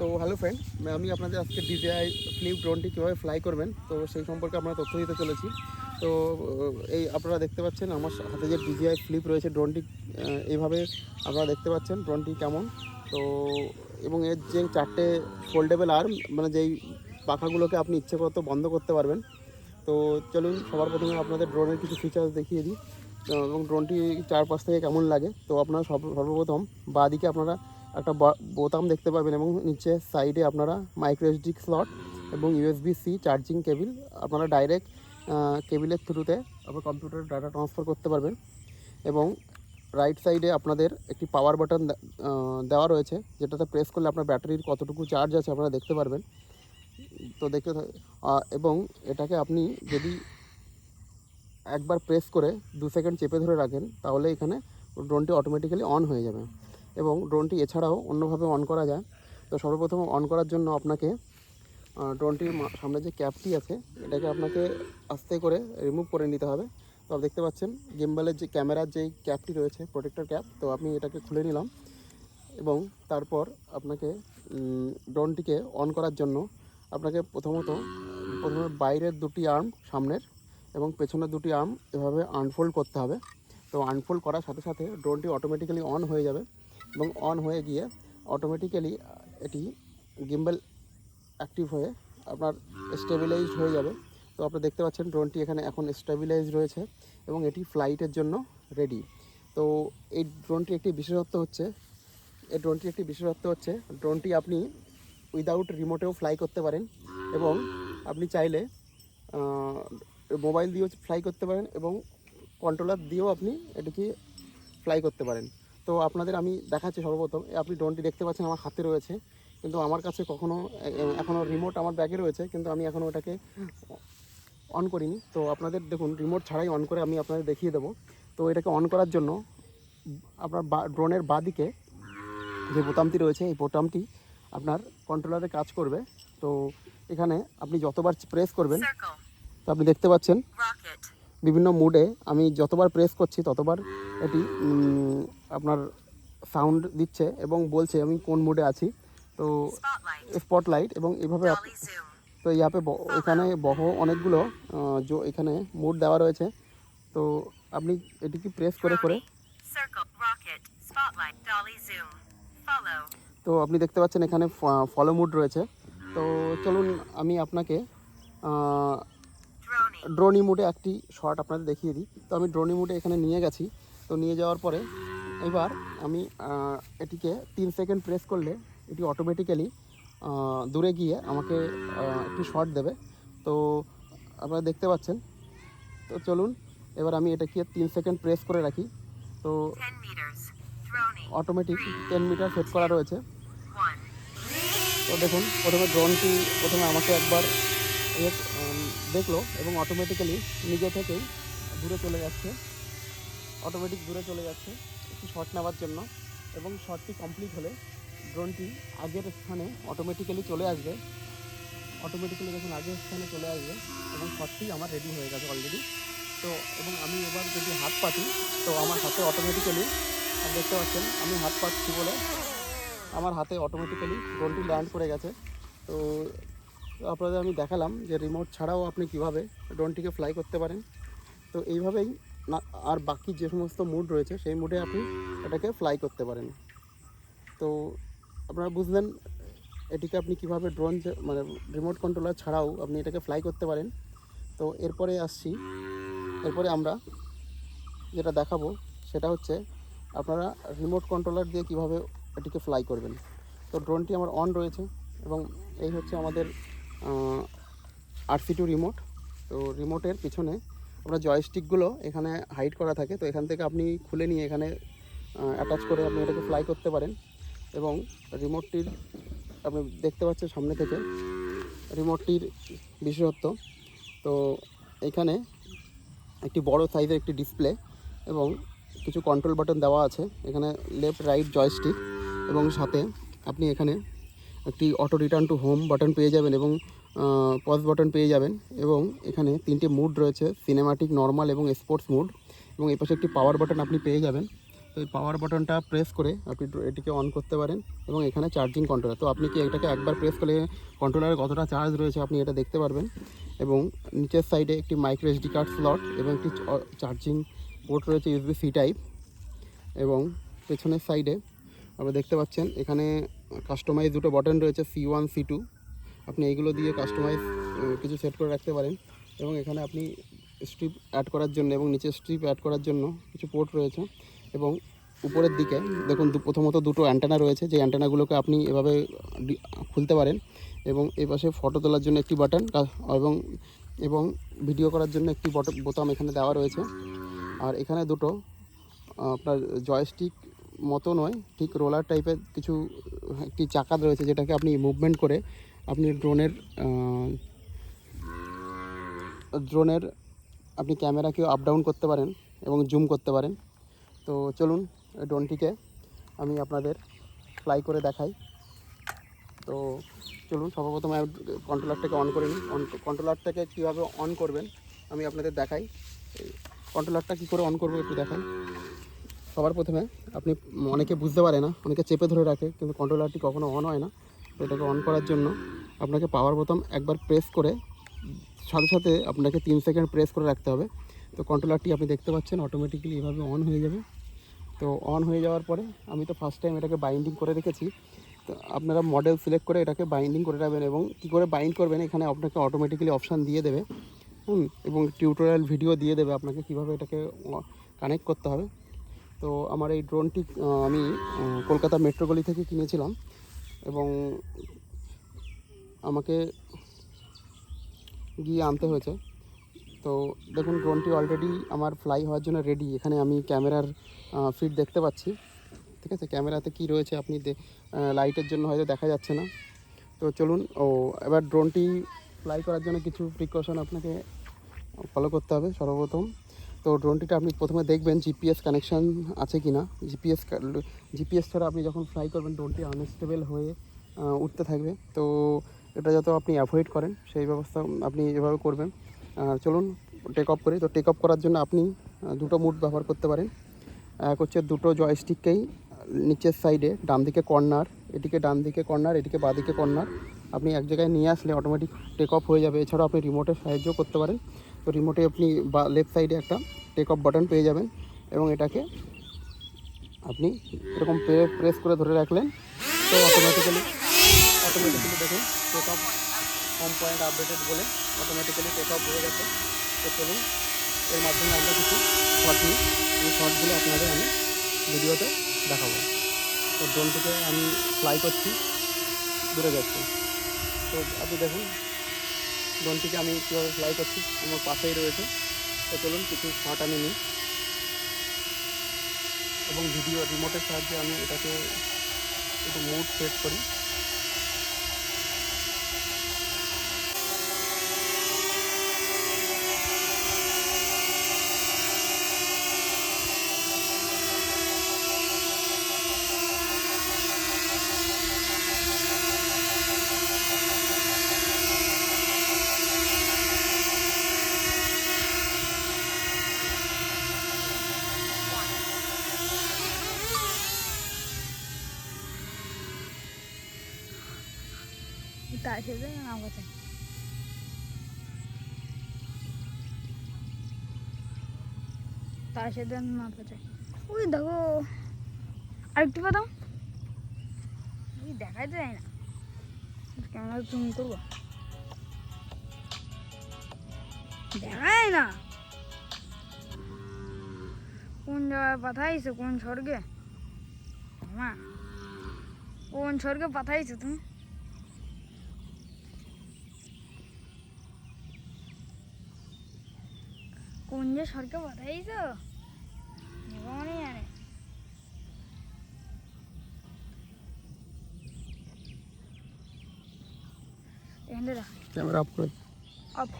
তো hello friend আমি আপনাদের আজকে ডিজিআই ফ্লিপ ড্রোনটি কীভাবে ফ্লাই করবেন? তো সেই সম্পর্কে আমরা তথ্য দিতে চলেছি। তো এই আপনারা দেখতে পাচ্ছেন আমার হাতে যে ডিজিআই ফ্লিপ রয়েছে ড্রোনটি এইভাবে আপনারা দেখতে পাচ্ছেন ড্রোনটি কেমন। তো, এবং এর যে চারটে ফোল্ডেবল আর্ম মানে যেই পাখাগুলোকে আপনি ইচ্ছে করতে বন্ধ করতে পারবেন। তো চলুন, সবার প্রথমে আপনাদের ড্রোনের কিছু ফিচার্স দেখিয়ে দিই। এবং ড্রোনটি চারপাশ থেকে কেমন লাগে? তো আপনারা সর্ব- সর্বপ্রথম বাঁদিকে আপনারা একটা বোতাম দেখতে পাবেন এবং নিচে সাইডে আপনারা মাইক্রো এসডি স্লট এবং ইউএসবি সি চার্জিং কেবিল আপনারা ডাইরেক্ট কেবিলের থ্রুতে আপনার কম্পিউটার ডাটা ট্রান্সফার করতে পারবেন। এবং রাইট সাইডে আপনাদের একটি পাওয়ার বাটন দেওয়া রয়েছে, যেটাতে প্রেস করলে আপনার ব্যাটারির কতটুকু চার্জ আছে আপনারা দেখতে পারবেন। তো দেখতে এবং এটাকে আপনি যদি একবার প্রেস করে দু সেকেন্ড চেপে ধরে রাখেন, তাহলে এখানে ড্রোনটি অটোমেটিক্যালি অন হয়ে যাবে। এবং ড্রোনটি এছাড়াও অন্যভাবে অন করা যায়। তো সর্বপ্রথম অন করার জন্য আপনাকে ড্রোনটির সামনে যে ক্যাপটি আছে, এটাকে আপনাকে আস্তে করে রিমুভ করে নিতে হবে। তো আপনি দেখতে পাচ্ছেন গিম্বালের যে ক্যামেরার যেই ক্যাপটি রয়েছে প্রোটেক্টর ক্যাপ তো আমি এটাকে খুলে নিলাম এবং তারপর আপনাকে ড্রোনটিকে অন করার জন্য আপনাকে প্রথমত, প্রথমে বাইরের দুটি আর্ম সামনের এবং পেছনের দুটি আর্ম এভাবে আনফোল্ড করতে হবে। তো আনফোল্ড করার সাথে সাথে ড্রোনটি অটোমেটিক্যালি অন হয়ে যাবে। এবং অন হয়ে গিয়ে অটোমেটিক্যালি এটি গিম্বেল অ্যাক্টিভ হয়ে আপনার স্টেবিলাইজড হয়ে যাবে। তো আপনি দেখতে পাচ্ছেন ড্রোনটি এখানে এখন স্টেবিলাইজ রয়েছে এবং এটি ফ্লাইটের জন্য রেডি তো এই ড্রোনটি একটি বিশেষত্ব হচ্ছে, এই ড্রোনটি একটি বিশেষত্ব হচ্ছে ড্রোনটি আপনি উইদাউট রিমোটেও ফ্লাই করতে পারেন এবং আপনি চাইলে মোবাইল দিয়েও ফ্লাই করতে পারেন এবং কন্ট্রোলার দিয়েও আপনি এটিকে ফ্লাই করতে পারেন। তো আপনাদের আমি দেখাচ্ছি সর্বপ্রথম। আপনি ড্রোনটি দেখতে পাচ্ছেন আমার হাতে রয়েছে। কিন্তু আমার কাছে কখনো এখনও রিমোট আমার ব্যাগে রয়েছে। কিন্তু আমি এখনও ওটাকে অন করিনি। তো আপনাদের দেখুন রিমোট ছাড়াই অন করে আমি আপনাদের দেখিয়ে দেবো। তো এটাকে অন করার জন্য আপনার বা ড্রোনের বাদিকে যে বোতামটি রয়েছে এই বোতামটি আপনার কন্ট্রোলারে কাজ করবে। তো এখানে আপনি যতবার প্রেস করবেন তো আপনি দেখতে পাচ্ছেন. বিভিন্ন মুডে আমি যতবার প্রেস করছি, ততবার এটি আপনার সাউন্ড দিচ্ছে এবং বলছে আমি কোন মুডে আছি তো স্পটলাইট এবং এভাবে. তো ইয়াপে এখানে বহ অনেকগুলো জো, এখানে মুড দেওয়া রয়েছে তো আপনি এটিকে প্রেস করে করে. তো আপনি দেখতে পাচ্ছেন এখানে ফলো মুড রয়েছে তো চলুন আমি আপনাকে. ড্রোনি মুডে একটি শট আপনাদের দেখিয়ে দিই তো আমি ড্রোনি মুডে এখানে নিয়ে গেছি তো নিয়ে যাওয়ার পরে এবার আমি এটিকে তিন সেকেন্ড প্রেস করলে এটি অটোমেটিক্যালি দূরে গিয়ে আমাকে একটি শট দেবে তো আপনারা দেখতে পাচ্ছেন তো চলুন, এবার আমি এটাকে তিন সেকেন্ড প্রেস করে রাখি তো 10 meters. Drony. Automatic ten metre set করা রয়েছে তো দেখুন, প্রথমে ড্রোনটি, প্রথমে আমাকে একবার উম, দেখল এবং অটোমেটিক্যালি নিজে থেকেই দূরে চলে যাচ্ছে। অটোমেটিক দূরে চলে যাচ্ছে একটি শট নেওয়ার জন্য এবং শটটি কমপ্লিট হলে ড্রোনটি আগের স্থানে অটোমেটিক্যালি চলে আসবে। অটোমেটিক্যালি যখন আগের স্থানে চলে আসবে এবং শটটি আমার রেডি হয়ে গেছে অলরেডি তো এবং আমি এবার যদি হাত পাতি তো আমার হাতে অটোমেটিক্যালি দেখতে পাচ্ছেন আমি হাত পাচ্ছি বলে আমার হাতে অটোমেটিক্যালি ড্রোনটি ল্যান্ড করে গেছে। তো আপনাদের আমি দেখালাম যে রিমোট ছাড়াও আপনি কীভাবে ড্রোনটিকে ফ্লাই করতে পারেন। তো এইভাবেই না, আর বাকি যে সমস্ত মুড রয়েছে, সেই মুডে আপনি এটাকে ফ্লাই করতে পারেন। তো আপনারা বুঝলেন, এটিকে আপনি কীভাবে ড্রোন মানে রিমোট কন্ট্রোলার ছাড়াও আপনি এটাকে ফ্লাই করতে পারেন। তো এরপরে আসছি, এরপরে আমরা যেটা দেখাবো, সেটা হচ্ছে আপনারা রিমোট কন্ট্রোলার দিয়ে কীভাবে এটিকে ফ্লাই করবেন। তো ড্রোনটি আমার অন রয়েছে এবং এই হচ্ছে আমাদের আরসি টু রিমোট তো রিমোটের পিছনে আপনার জয়স্টিকগুলো এখানে হাইড করা থাকে। তো এখান থেকে আপনি খুলে নিয়ে এখানে অ্যাটাচ করে আপনি এটাকে ফ্লাই করতে পারেন। এবং রিমোটটির আপনি দেখতে পাচ্ছেন সামনে থেকে রিমোটটির বিশেষত্ব। তো এখানে একটি বড় সাইজের একটি ডিসপ্লে এবং কিছু কন্ট্রোল বাটন দেওয়া আছে। এখানে লেফট রাইট জয়স্টিক এবং সাথে আপনি এখানে একটি auto return to home button পেয়ে যাবেন এবং পজ বাটন পেয়ে যাবেন এবং এখানে তিনটে মুড রয়েছে সিনেমাটিক নর্মাল এবং স্পোর্টস মুড এবং এই পাশে একটি পাওয়ার বাটন আপনি পেয়ে যাবেন। তো এই পাওয়ার বাটনটা প্রেস করে আপনি এটিকে অন করতে পারেন এবং এখানে চার্জিং কন্ট্রোলার তো আপনি কি এটাকে একবার প্রেস করলে কন্ট্রোলারে কতটা চার্জ রয়েছে আপনি এটা দেখতে পারবেন এবং নিচের সাইডে একটি মাইক্রো এসডি কার্ড স্লট এবং একটি চার্জিং পোর্ট রয়েছে ইউএসবি সি টাইপ এবং পেছনের সাইডে আপনারা দেখতে পাচ্ছেন এখানে কাস্টমাইজ দুটো বাটন রয়েছে সি ওয়ান সি টু আপনি এইগুলো দিয়ে কাস্টমাইজ কিছু সেট করে রাখতে পারেন। এবং এখানে আপনি স্ট্রিপ অ্যাড করার জন্য এবং নিচে স্ট্রিপ অ্যাড করার জন্য কিছু পোর্ট রয়েছে। এবং উপরের দিকে, দেখুন প্রথমত দুটো অ্যান্টেনা রয়েছে। যে অ্যান্টেনাগুলোকে আপনি এভাবে খুলতে পারেন। এবং এই পাশে ফটো তোলার জন্য একটি বাটন এবং এবং ভিডিও করার জন্য একটি বোতাম এখানে দেওয়া রয়েছে। আর এখানে দুটো আপনার জয়স্টিক মতো নয়, ঠিক রোলার টাইপের কিছু একটি চাকা রয়েছে যেটাকে আপনি মুভমেন্ট করে আপনি ড্রোনের ড্রোনের আপনি ক্যামেরাকেও আপ ডাউন করতে পারেন এবং জুম করতে পারেন। তো চলুন ড্রোনটিকে আমি আপনাদের ফ্লাই করে দেখাই। তো চলুন, সর্বপ্রথম কন্ট্রোলারটাকে অন করে নিই। কন্ট্রোলারটাকে কীভাবে অন করবেন আমি আপনাদের দেখাই। কন্ট্রোলারটা কী করে অন করব একটু দেখাই। সবার প্রথমে আপনি অনেকে বুঝতে পারে না, অনেকে চেপে ধরে রাখে, কিন্তু কন্ট্রোলারটি কখনো অন হয় না। তো এটাকে অন করার জন্য আপনাকে পাওয়ার বোতাম একবার প্রেস করে, সাথে সাথে আপনাকে তিন সেকেন্ড প্রেস করে রাখতে হবে। তো কন্ট্রোলারটি আপনি দেখতে পাচ্ছেন অটোমেটিক্যালি এভাবে অন হয়ে যাবে। তো অন হয়ে যাওয়ার পরে আমি তো ফার্স্ট টাইম এটাকে বাইন্ডিং করে রেখেছি। তো আপনারা মডেল সিলেক্ট করে এটাকে বাইন্ডিং করে রাখবেন এবং কী করে বাইন্ড করবেন, এখানে আপনাকে অটোমেটিক্যালি অপশান দিয়ে দেবে। হুম, এবং টিউটোরিয়াল ভিডিও দিয়ে দেবে আপনাকে কীভাবে এটাকে কানেক্ট করতে হবে। তো আমার এই ড্রোনটি আমি কলকাতা মেট্রোগলি থেকে কিনেছিলাম এবং আমাকে গিয়ে আনতে হয়েছে। তো দেখুন, ড্রোনটি অলরেডি আমার ফ্লাই হওয়ার জন্য রেডি এখানে আমি ক্যামেরার ফিট দেখতে পাচ্ছি। ঠিক আছে? ক্যামেরাতে কি রয়েছে আপনি লাইটের জন্য হয়তো দেখা যাচ্ছে না। তো চলুন, ও, এবার ড্রোনটি ফ্লাই করার জন্য কিছু প্রিকশন আপনাকে ফলো করতে হবে সর্বপ্রথম। তো ড্রোনটিটা আপনি প্রথমে দেখবেন জিপিএস কানেকশান আছে কি না জিপিএস জিপিএস ছাড়া আপনি যখন ফ্লাই করবেন, ড্রোনটি আনস্টেবল হয়ে উঠতে থাকবে। তো এটা যত আপনি অ্যাভয়েড করেন, সেই ব্যবস্থা আপনি এভাবে করবেন। চলুন টেক অফ করি। তো টেক অফ করার জন্য আপনি দুটো মুড ব্যবহার করতে পারেন। এক হচ্ছে দুটো জয়স্টিককেই নিচের সাইডে ডান দিকে কর্নার এটিকে ডান দিকে কর্নার এটিকে বাঁ দিকে কর্নার আপনি এক জায়গায় নিয়ে আসলে অটোমেটিক টেক অফ হয়ে যাবে। এছাড়াও আপনি রিমোটের সাহায্য করতে পারেন। তো রিমোটে আপনি বা লেফট সাইডে একটা টেক অফ বাটন পেয়ে যাবেন এবং এটাকে আপনি এরকম প্রেস করে ধরে রাখলেন, তো অটোমেটিক্যালি অটোমেটিক্যালি দেখুন take off home point updated বলে অটোমেটিক্যালি টেক অফ হয়ে গেছে। তো চলুন, এর মাধ্যমে আমরা কিছু শর্ট নিই এই শর্টগুলো আপনাদের আমি ভিডিওতে দেখাবো। তো ড্রোনটিকে আমি ফ্লাই করছি, দূরে যাচ্ছি। তো আপনি দেখুন ড্রোনটিকে আমি কীভাবে ফ্লাই করছি, আমার পাশেই রয়েছে। তো চলুন কিছু শট আমি নিই। এবং ভিডিও রিমোটের সাহায্যে আমি এটাকে একটু মুড সেট করি। তার সাথে নাম কোথায় তার সাথে নাম কোথায় ওই দেখো আরেকটু পাতাম ওই দেখাই তো যায় না। ক্যামেরা জুম করব? দেখায় না কোন জায়গায় পাঠাইছো? কোন স্বর্গে? কোন স্বর্গে পাঠাইছো তুমি? কোন যে স্বর্গে পাঠাইছো ভগবানই জানে ক্যামেরা অফ করে অফ।